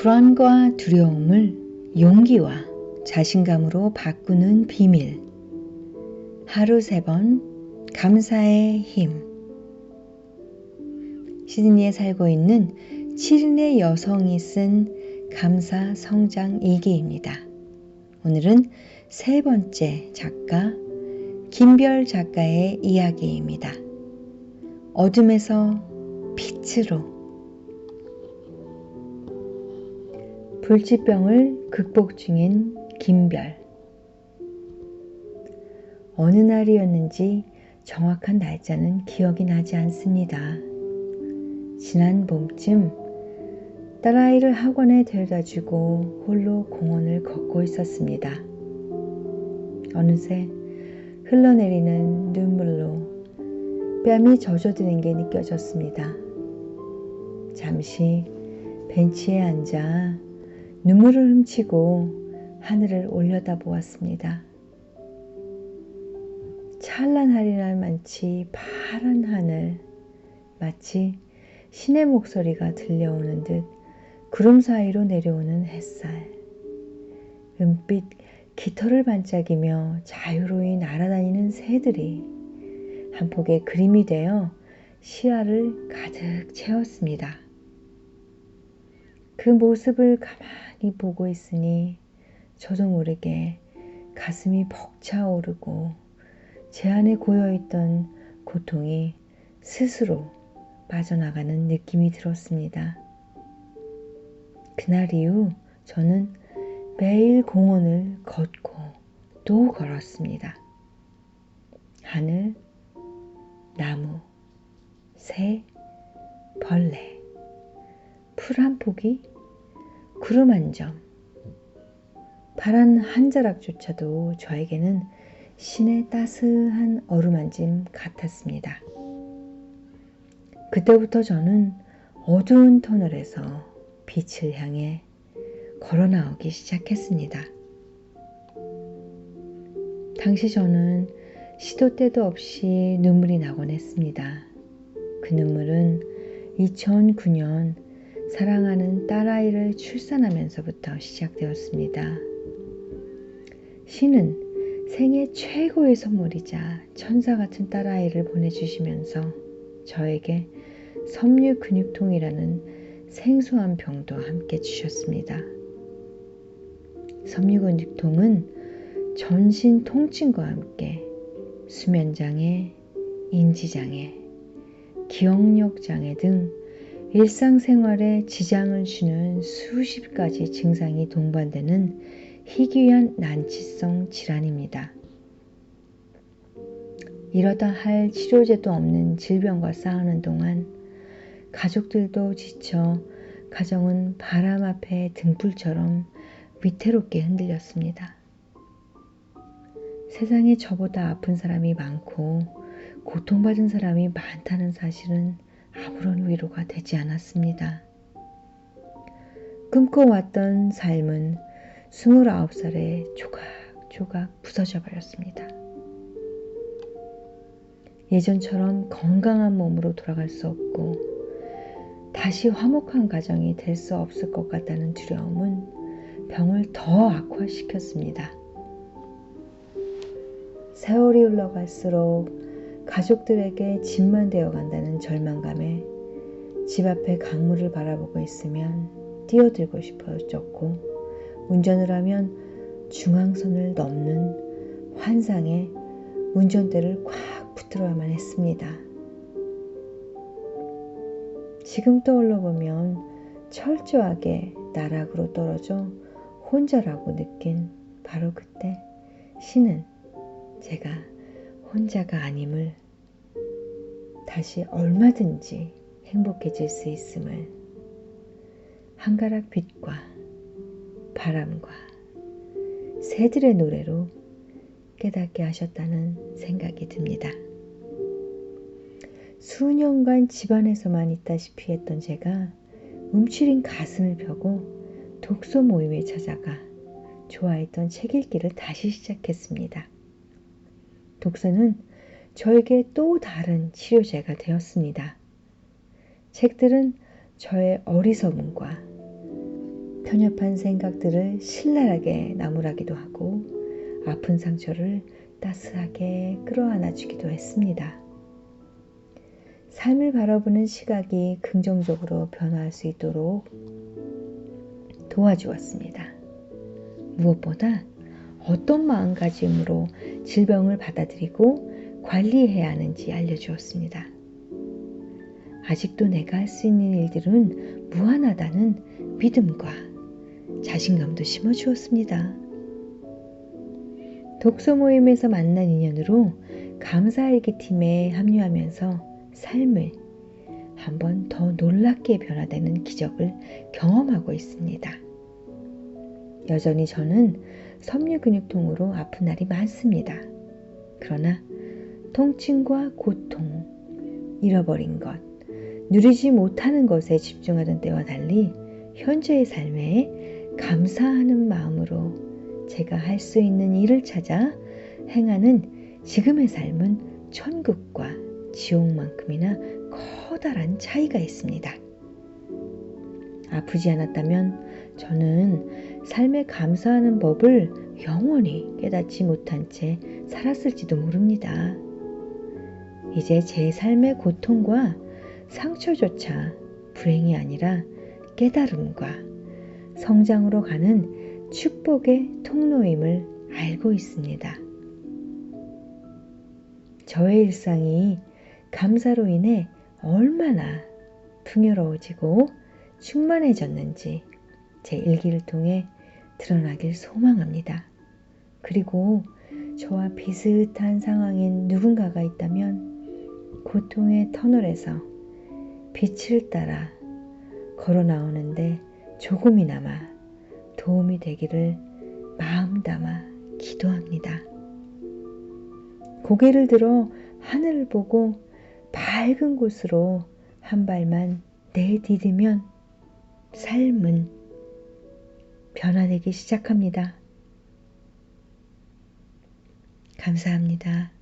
불안과 두려움을 용기와 자신감으로 바꾸는 비밀. 하루 세 번 감사의 힘. 시드니에 살고 있는 7인의 여성이 쓴 감사 성장 일기입니다. 오늘은 세 번째 작가 김별 작가의 이야기입니다. 어둠에서 빛으로 불치병을 극복 중인 김별 어느 날이었는지 정확한 날짜는 기억이 나지 않습니다. 지난 봄쯤 딸아이를 학원에 데려다 주고 홀로 공원을 걷고 있었습니다. 어느새 흘러내리는 눈물로 뺨이 젖어드는 게 느껴졌습니다. 잠시 벤치에 앉아 눈물을 훔치고 하늘을 올려다 보았습니다. 찬란 하리 날 만치 파란 하늘, 마치 신의 목소리가 들려오는 듯 구름 사이로 내려오는 햇살, 은빛 깃털을 반짝이며 자유로이 날아다니는 새들이 한 폭의 그림이 되어 시야를 가득 채웠습니다. 그 모습을 가만히 보고 있으니 저도 모르게 가슴이 벅차오르고 제 안에 고여있던 고통이 스스로 빠져나가는 느낌이 들었습니다. 그날 이후 저는 매일 공원을 걷고 또 걸었습니다. 하늘, 나무, 새, 벌레, 풀 한 포기, 구름 한 점, 파란 한 자락조차도 저에게는 신의 따스한 어루만짐 같았습니다. 그때부터 저는 어두운 터널에서 빛을 향해 걸어 나오기 시작했습니다. 당시 저는 시도 때도 없이 눈물이 나곤 했습니다. 그 눈물은 2009년 사랑하는 딸아이를 출산하면서부터 시작되었습니다. 신은 생애 최고의 선물이자 천사 같은 딸아이를 보내주시면서 저에게 섬유 근육통이라는 생소한 병도 함께 주셨습니다. 섬유 근육통은 전신 통증과 함께 수면장애, 인지장애, 기억력장애 등 일상생활에 지장을 주는 수십 가지 증상이 동반되는 희귀한 난치성 질환입니다. 이러다 할 치료제도 없는 질병과 싸우는 동안 가족들도 지쳐 가정은 바람 앞에 등불처럼 위태롭게 흔들렸습니다. 세상에 저보다 아픈 사람이 많고 고통받은 사람이 많다는 사실은 아무런 위로가 되지 않았습니다. 꿈꿔왔던 삶은 29살에 조각조각 부서져 버렸습니다. 예전처럼 건강한 몸으로 돌아갈 수 없고 다시 화목한 가정이 될 수 없을 것 같다는 두려움은 병을 더 악화시켰습니다. 세월이 흘러갈수록 가족들에게 짐만 되어 간다는 절망감에 집 앞에 강물을 바라보고 있으면 뛰어들고 싶어졌고 운전을 하면 중앙선을 넘는 환상에 운전대를 꽉 붙들어야만 했습니다. 지금 떠올려 보면 철저하게 나락으로 떨어져 혼자라고 느낀 바로 그때 신은 제가 혼자가 아님을 다시 얼마든지 행복해질 수 있음을 한가락 빛과 바람과 새들의 노래로 깨닫게 하셨다는 생각이 듭니다. 수년간 집안에서만 있다시피 했던 제가 움츠린 가슴을 펴고 독서 모임에 찾아가 좋아했던 책 읽기를 다시 시작했습니다. 독서는 저에게 또 다른 치료제가 되었습니다. 책들은 저의 어리석음과 편협한 생각들을 신랄하게 나무라기도 하고 아픈 상처를 따스하게 끌어안아 주기도 했습니다. 삶을 바라보는 시각이 긍정적으로 변화할 수 있도록 도와주었습니다. 무엇보다 어떤 마음가짐으로 질병을 받아들이고 관리해야 하는지 알려주었습니다. 아직도 내가 할 수 있는 일들은 무한하다는 믿음과 자신감도 심어주었습니다. 독서 모임에서 만난 인연으로 감사일기 팀에 합류하면서 삶을 한 번 더 놀랍게 변화되는 기적을 경험하고 있습니다. 여전히 저는 섬유 근육통으로 아픈 날이 많습니다. 그러나 통증과 고통, 잃어버린 것, 누리지 못하는 것에 집중하던 때와 달리 현재의 삶에 감사하는 마음으로 제가 할 수 있는 일을 찾아 행하는 지금의 삶은 천국과 지옥만큼이나 커다란 차이가 있습니다. 아프지 않았다면 저는 삶에 감사하는 법을 영원히 깨닫지 못한 채 살았을지도 모릅니다. 이제 제 삶의 고통과 상처조차 불행이 아니라 깨달음과 성장으로 가는 축복의 통로임을 알고 있습니다. 저의 일상이 감사로 인해 얼마나 풍요로워지고 충만해졌는지 제 일기를 통해 드러나길 소망합니다. 그리고 저와 비슷한 상황인 누군가가 있다면 고통의 터널에서 빛을 따라 걸어 나오는데 조금이나마 도움이 되기를 마음 담아 기도합니다. 고개를 들어 하늘을 보고 밝은 곳으로 한 발만 내디디면 삶은 변화되기 시작합니다. 감사합니다.